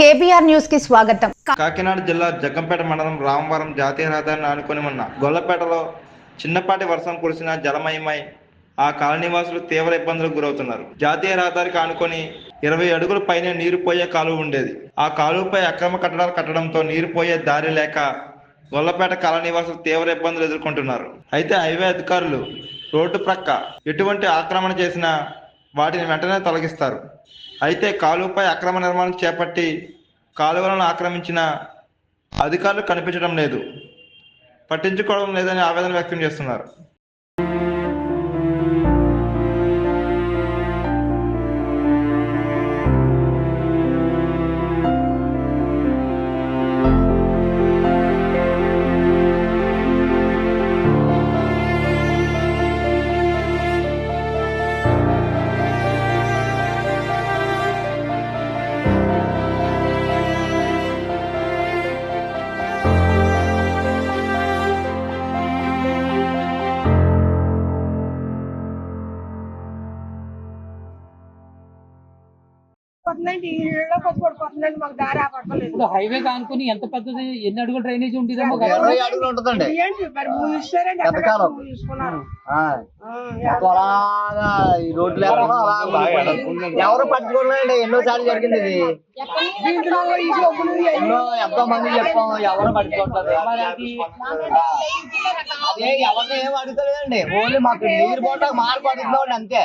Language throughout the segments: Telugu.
కేబీఆర్ న్యూస్కి స్వాగతం. కాకినాడ జిల్లా జగ్గంపేట మండలం రామవరం జాతీయ రహదారిని ఆనుకొని ఉన్న గొల్లపేటలో చిన్నపాటి వర్షం కురిసిన జలమయమై ఆ కాలనీవాసులు తీవ్ర ఇబ్బందులకు గురవుతున్నారు. జాతీయ రహదారికి ఆనుకొని ఇరవై అడుగుల పైన నీరు పోయే కాలువ ఉండేది. ఆ కాలువపై అక్రమ కట్టడాలు కట్టడంతో నీరు పోయే దారి లేక గొల్లపేట కాలనీవాసులు తీవ్ర ఇబ్బందులు ఎదుర్కొంటున్నారు. అయితే హైవే అధికారులు రోడ్డు ప్రక్క ఎటువంటి ఆక్రమణ చేసినా వాటిని వెంటనే తొలగిస్తారు. అయితే కాలువపై అక్రమ నిర్మాణం చేపట్టి కాలువలను ఆక్రమించిన అధికారులు కనిపించడం లేదు. పట్టించుకోవడం లేదని ఆవేదన వ్యక్తం చేస్తున్నారు. ఈ పడిపోతుందండి మాకు దారి ఆపడలేదు ఇప్పుడు హైవే కానుకుని ఎంత పెద్దది? ఎన్ని అడుగుల డ్రైనేజ్ ఉంటుందేమో కదా ఇరవై అడుగులు ఉంటుందండి. ఏంటి? మరి మూసిస్తారండి ఎక్కడ ఎంతకాలం? మూసుకున్నారు ఆ, ఆ, అలాగా ఈ రోడ్లు లేకుండా అలాగా ఎవరు సార్లు జరిగింది ఇది. దీంట్లో ఈ జబ్బులు ఇవన్నీ ఎన్నో ఎంతో మంది చెప్పాం ఎవరు పట్టుకోవట్లేదు మరి అది అదే ఎవరిని ఏం అడుగుతలేదండి. ఓన్లీ మాకు నీరు పోవటం మార్పు అడుగుతున్నాం అంతే.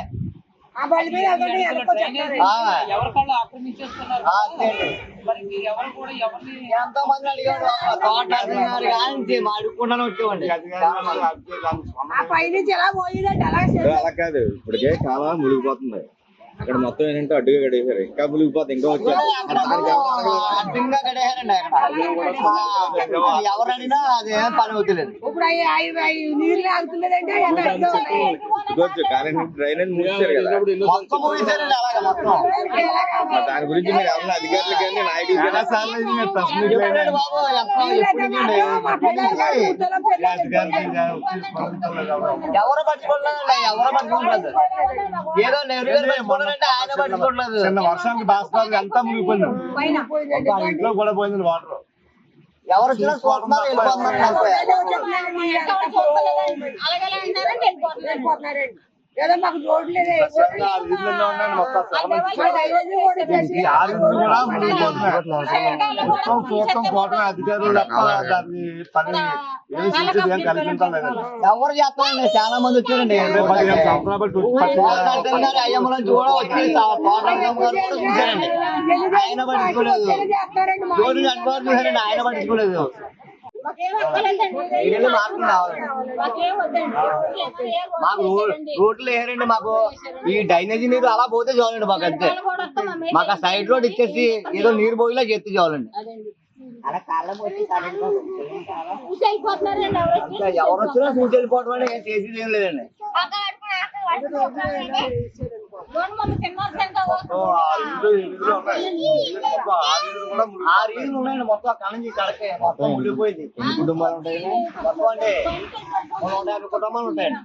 ఎంతో మంది అడిగాడు తోట అడిగినారు కానీ మా వచ్చేవండి పైనుంచి ఎలా పోయిందండి అలా కాదు ఇప్పటికే చాలా మునిగిపోతుంది. ఇక్కడ మొత్తం ఏంటంటే అడ్డుగా గడిపారు ఇంకా మునిగిపోతుంది ఇంకా వచ్చారు కానీ డ్రైనేజ్ మూసారు కదా. దాని గురించి మీరు ఎవరైనా అధికారులు కానీ నాయకులు. ఎవరు పట్టుకోవట్లేదండి ఎవరు పట్టుకోవట్లేదు ఏదో నెహ్రూ పట్టుకోవట్లేదు చిన్న వర్షానికి భాస్కర్ అంతా మునిగిపోయింది ఇంట్లో కూడా పోయింది వాటర్ ఎవరు వచ్చినా చూస్తున్నారు వెళ్ళిపోతున్నారు మాకు రోడ్లు లేదు మొత్తం చూడటం పోవటం అధికారులు తప్ప దాన్ని పని ఎవరు చేస్తారండి చాలా మంది వచ్చారండి సంవత్సరాలు బట్టి వచ్చి ఆయన పట్టించుకోలేదు. ఆయన పట్టించుకోలేదు. మాకు రో- రోడ్లు వేయరండి మాకు. ఈ డ్రైనేజీ నీరు అలా పోతే చాలండి మాకు అంతే. మాకు ఆ సైడ్ రోడ్ ఇచ్చేసి ఏదో నీరు పోయేలా చేస్తే చాలండి. ఇంకా ఎవరు వచ్చినా చూసి వెళ్ళిపోవడం అంటే ఏం చేసేది ఏం లేదండి. ఆరు ఉన్నాయి. ఆ ఉన్నాయండి మొత్తం అక్కడ కడకే మొత్తం ఉండిపోయింది కుటుంబాలు ఉంటాయి మొత్తం అంటే నూట యాభై కుటుంబాలు ఉంటాయండి